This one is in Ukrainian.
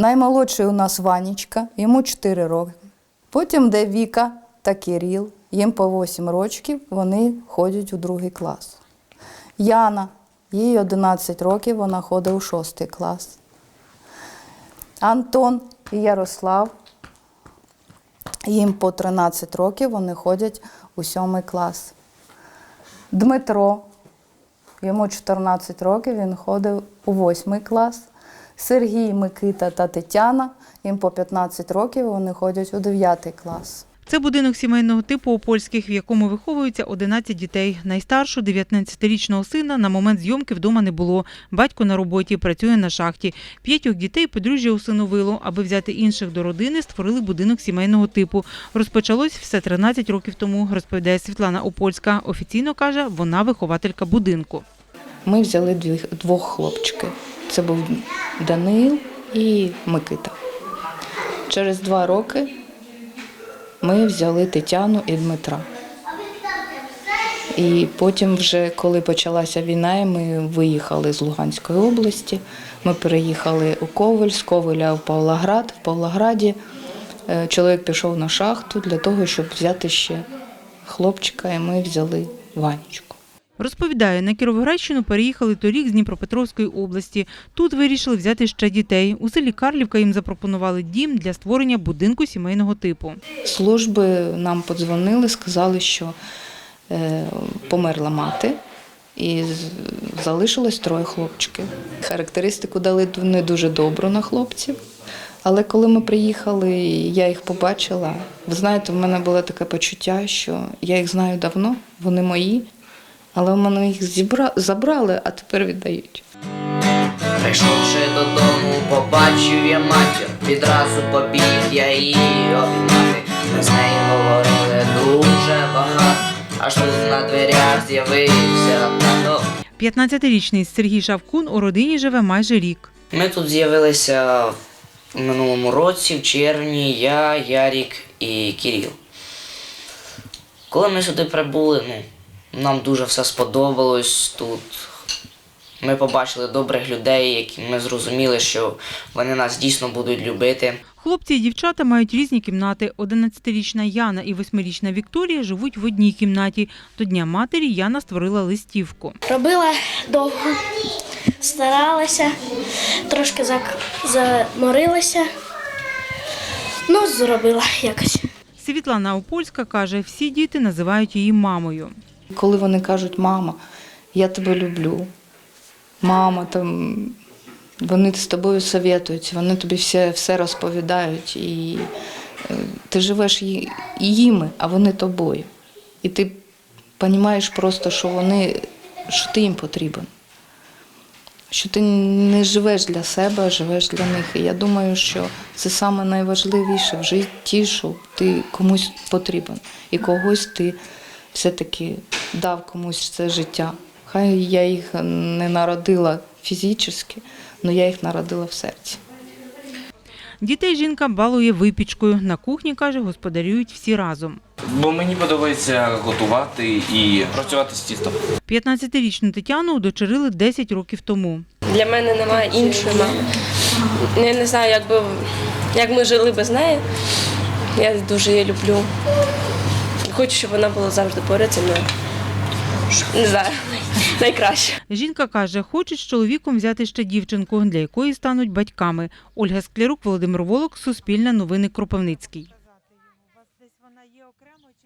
Наймолодший у нас Ванічка, йому 4 роки. Потім де Віка та Кирил, їм по 8 років, вони ходять у другий клас. Яна, їй 11 років, вона ходить у 6 клас. Антон і Ярослав, їм по 13 років, вони ходять у 7 клас. Дмитро, йому 14 років, він ходив у 8 клас. Сергій, Микита та Тетяна, їм по 15 років, вони ходять у 9 клас. Це будинок сімейного типу у польських, в якому виховуються 11 дітей. Найстаршу 19-річного сина на момент зйомки вдома не було. Батько на роботі працює на шахті. П'ятьох дітей подружжя усиновило. Аби взяти інших до родини, створили будинок сімейного типу. Розпочалось все 13 років тому, розповідає Світлана Опольська. Офіційно каже, вона вихователька будинку. Ми взяли дві- двох хлопчиків. Це був Даниїл і Микита. Через два роки ми взяли Тетяну і Дмитра. І потім, вже коли почалася війна, ми виїхали з Луганської області. Ми переїхали у Ковель, з Ковеля в Павлоград. В Павлограді е, чоловік пішов на шахту для того, щоб взяти ще хлопчика, і ми взяли Ванечку. Розповідає, на Кіровоградщину переїхали торік з Дніпропетровської області. Тут вирішили взяти ще дітей. У селі Карлівка їм запропонували дім для створення будинку сімейного типу. Служби нам подзвонили, сказали, що е, померла мати і залишилось троє хлопчиків. Характеристику дали не дуже добру на хлопців. Але коли ми приїхали, я їх побачила. Ви знаєте, в мене було таке почуття, що я їх знаю давно, вони мої, але в мене їх зібра... забрали, а тепер віддають. Прийшовши додому, побачив я матір, відразу побіг я її обіймати. Ми з нею говорили дуже багато, аж тут на дверях з'явився тато. 15-річний Сергій Шавкун у родині живе майже рік. Ми тут з'явилися в минулому році, в червні, я, Ярік і Кіріл. Коли ми сюди прибули, ну, нам дуже все сподобалось тут. Ми побачили добрих людей, які ми зрозуміли, що вони нас дійсно будуть любити. Хлопці і дівчата мають різні кімнати. 11-річна Яна і 8-річна Вікторія живуть в одній кімнаті. До Дня матері Яна створила листівку. Робила довго, старалася, трошки заморилася. Ну, зробила якось. Світлана Опольська каже, всі діти називають її мамою. Коли вони кажуть, мама, я тебе люблю, мама, там, вони з тобою совєтуються, вони тобі все, все розповідають, і е, ти живеш їми, а вони тобою. І ти розумієш просто, що вони, що ти їм потрібен. Що ти не живеш для себе, а живеш для них. І я думаю, що це саме найважливіше в житті, що ти комусь потрібен. І когось ти все-таки дав комусь це життя. Хай я їх не народила фізично, але я їх народила в серці. Дітей жінка балує випічкою. На кухні, каже, господарюють всі разом. Бо мені подобається готувати і працювати з тістом. 15-річну Тетяну удочерили 10 років тому. Для мене немає іншої мами. Я не знаю, як, би, як ми жили без неї. Я дуже її люблю. Хочу, щоб вона була завжди поряд зі мною. Не знаю, найкраще. Жінка каже, хочуть з чоловіком взяти ще дівчинку, для якої стануть батьками. Ольга Склярук, Володимир Волок, Суспільне новини Кропивницький.